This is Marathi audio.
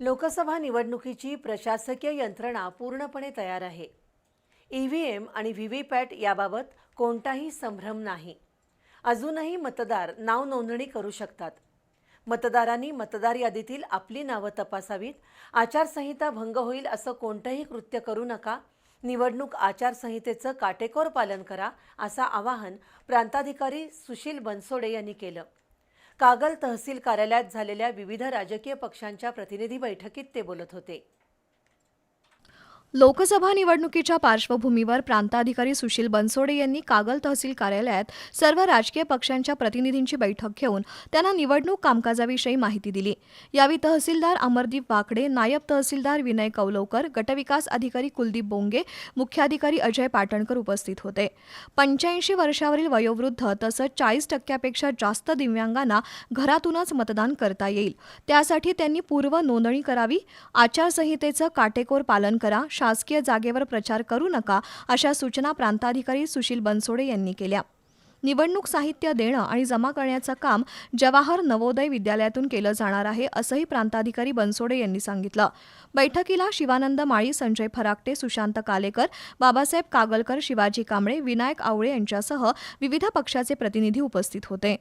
लोकसभा निवडणुकीची प्रशासकीय यंत्रणा पूर्णपणे तयार आहे. ई व्ही एम आणि व्ही व्ही पॅट याबाबत कोणताही संभ्रम नाही. अजूनही मतदार नाव नोंदणी करू शकतात. मतदारांनी मतदार यादीतील आपली नावं तपासावीत. आचारसंहिता भंग होईल असं कोणतंही कृत्य करू नका. निवडणूक आचारसंहितेचं काटेकोर पालन करा असं आवाहन प्रांताधिकारी सुशील बनसोडे यांनी केलं. कागल तहसील कार्यालयात झालेल्या विविध राजकीय पक्षांच्या प्रतिनिधी बैठकीत ते बोलत होते. लोकसभा निवडणुकीच्या पार्श्वभूमीवर प्रांताधिकारी सुशील बनसोडे यांनी कागल तहसील कार्यालयात सर्व राजकीय पक्षांच्या प्रतिनिधींची बैठक घेऊन त्यांना निवडणूक कामकाजाविषयी माहिती दिली. यावेळी तहसीलदार अमरदीप वाकडे नायब तहसीलदार विनय कौलवकर गटविकास अधिकारी कुलदीप बोंगे मुख्याधिकारी अजय पाटणकर उपस्थित होते. पंच्याऐंशी वर्षावरील वयोवृद्ध तसंच चाळीस टक्क्यापेक्षा जास्त दिव्यांगांना घरातूनच मतदान करता येईल. त्यासाठी त्यांनी पूर्व नोंदणी करावी आचारसंहितेचं काटेकोर पालन करा शासकीय जागेवर प्रचार करू नका अशा सूचना प्रांताधिकारी सुशील बनसोडे यांनी केल्या. निवडणूक साहित्य देणं आणि जमा करण्याचं काम जवाहर नवोदय विद्यालयातून केलं जाणार आहे असंही प्रांताधिकारी बनसोडे यांनी सांगितलं. बैठकीला शिवानंद माळी संजय फराकटे सुशांत कालेकर बाबासाहेब कागलकर शिवाजी कांबळे विनायक आवळे यांच्यासह विविध पक्षाचे प्रतिनिधी उपस्थित होते.